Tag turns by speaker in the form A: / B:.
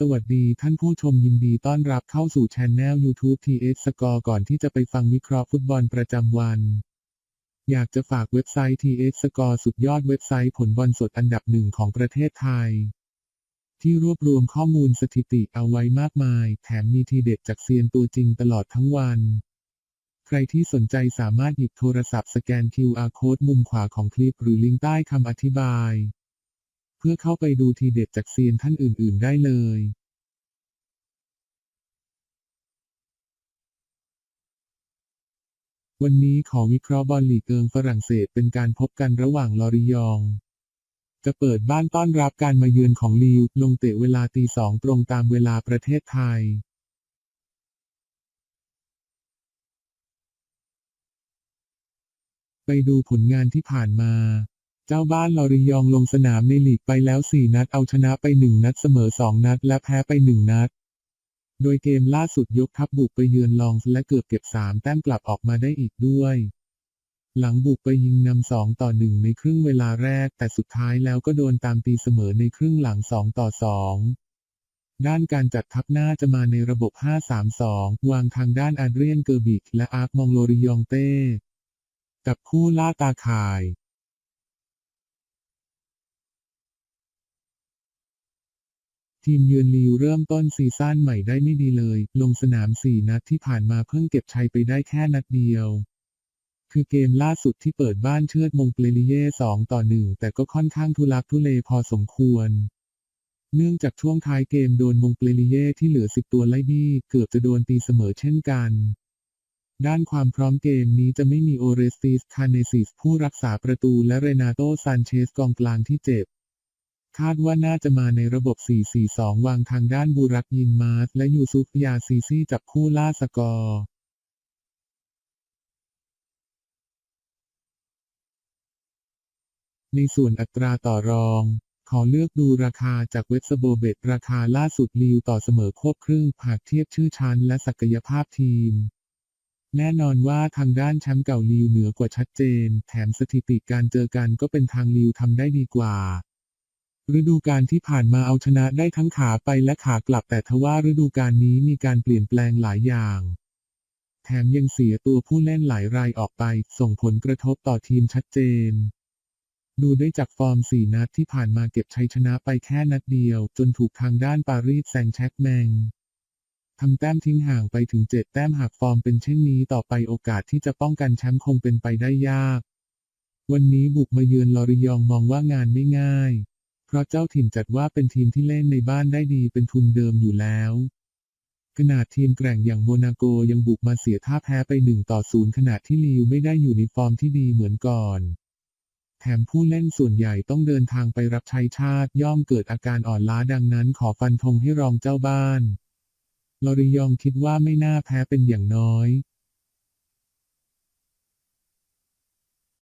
A: สวัสดีท่านผู้ชมยินดีต้อนรับเข้าสู่ช anel YouTube TS Score ก่อนที่จะไปฟังวิเคราะห์ฟุตบอลประจำวัน อยากจะฝากเว็บไซต์ TS Score สุดยอดเว็บไซต์ผลบอลสดอันดับหนึ่งของประเทศไทย ที่รวบรวมข้อมูลสถิติเอาไว้มากมาย แถมมีทีเด็ดจากเซียนตัวจริงตลอดทั้งวัน ใครที่สนใจสามารถหยิบโทรศัพท์สแกน QR Code มุมขวาของคลิปหรือลิงก์ใต้คำอธิบาย พื่อเข้าไปดูทีเด็ดจากเซียนท่านอื่น ๆ ได้เลยวันนี้ขอวิเคราะห์บอลลีกเอิงฝรั่งเศสเป็นการพบกันระหว่างลอริยอง จะเปิดบ้านต้อนรับการมาเยือนของลีวลงเตะเวลาตีสองตรงตามเวลาประเทศไทย ไปดูผลงานที่ผ่านมา เจ้าบ้านลอริยองลงสนามในลีกไปแล้ว 4 นัดเอาชนะไป 1 นัดเสมอ 2 นัด และแพ้ไป 1 นัด โดยเกมล่าสุดยกทัพบุกไปเยือนลองและเกือบเก็บ 3 แต้มกลับออกมาได้อีกด้วย หลังบุกไปยิงนำ 2 ต่อ 1 ในครึ่งเวลาแรก แต่สุดท้ายแล้วก็โดนตามตีเสมอในครึ่งหลัง 2 ต่อ 2ด้านการจัดทัพหน้าจะมาในระบบ 5-3-2 วางทางด้านอาเดรียนเกอร์บิกและอาร์คมองโลริยองเต้ กับคู่ล่าตาข่าย ทีมเยือนลีวเริ่มต้นซีซั่นใหม่ได้ไม่ดีเลย ลงสนาม 4 นัดที่ผ่านมาเพิ่งเก็บชัยไปได้แค่นัดเดียว คือเกมล่าสุดที่เปิดบ้านเชือดมงเปเลเย่ 2 ต่อ 1 แต่ก็ค่อนข้างทุลักทุเลพอสมควร เนื่องจากช่วงท้ายเกมโดนมงเปเลเย่ที่เหลือ 10 ตัวไล่บี้เกือบจะโดนตีเสมอเช่นกันด้านความพร้อมเกมนี้จะไม่มีโอเรสติส คาเนซิส ผู้รักษาประตูและเรนาโตซานเชสกองกลางที่เจ็บ คาดว่าน่าจะมาในระบบ 4-4-2 วางทางด้านบูรักยินมาส และยูซุฟยาซีซีจับคู่ล่าสกอร์ในส่วนอัตราต่อรอง ขอเลือกดูราคาจากเว็บสโบเบตราคาล่าสุดลีวต่อเสมอควบครึ่งหากเทียบชื่อชั้นและศักยภาพทีม แน่นอนว่าทางด้านแชมป์เก่าลีวเหนือกว่าชัดเจน แถมสถิติการเจอกันก็เป็นทางลีวทำได้ดีกว่า ฤดูกาลที่ผ่านมาเอาชนะได้ทั้งขาไปและขากลับแต่ทว่าฤดูกาลนี้มีการเปลี่ยนแปลงหลายอย่าง แถมยังเสียตัวผู้เล่นหลายรายออกไป ส่งผลกระทบต่อทีมชัดเจน ดูได้จากฟอร์ม 4 นัดที่ผ่านมาเก็บชัยชนะไปแค่นัดเดียว จนถูกทางด้านปารีสแซงแช็กแมงทำแต้มทิ้งห่างไปถึง 7 แต้มหากฟอร์มเป็นเช่นนี้ต่อไปโอกาสที่จะป้องกันแชมป์คงเป็นไปได้ยาก วันนี้บุกมาเยือนลอริยองมองว่างานไม่ง่าย ราะเจ้าถิ่นจัดว่าเป็นทีมที่เล่นในบ้านได้ดีเป็นทุนเดิมอยู่แล้ว ขนาดทีมแกร่งอย่างโมนาโกยังบุกมาเสียท่าแพ้ไป1ต่อ0ขณะที่ลีวไม่ได้อยู่ในฟอร์มที่ดีเหมือนก่อน แถมผู้เล่นส่วนใหญ่ต้องเดินทางไปรับใช้ชาติย่อมเกิดอาการอ่อนล้าดังนั้นขอฟันธงให้รองเจ้าบ้านลอริยองคิดว่าไม่น่าแพ้เป็นอย่างน้อย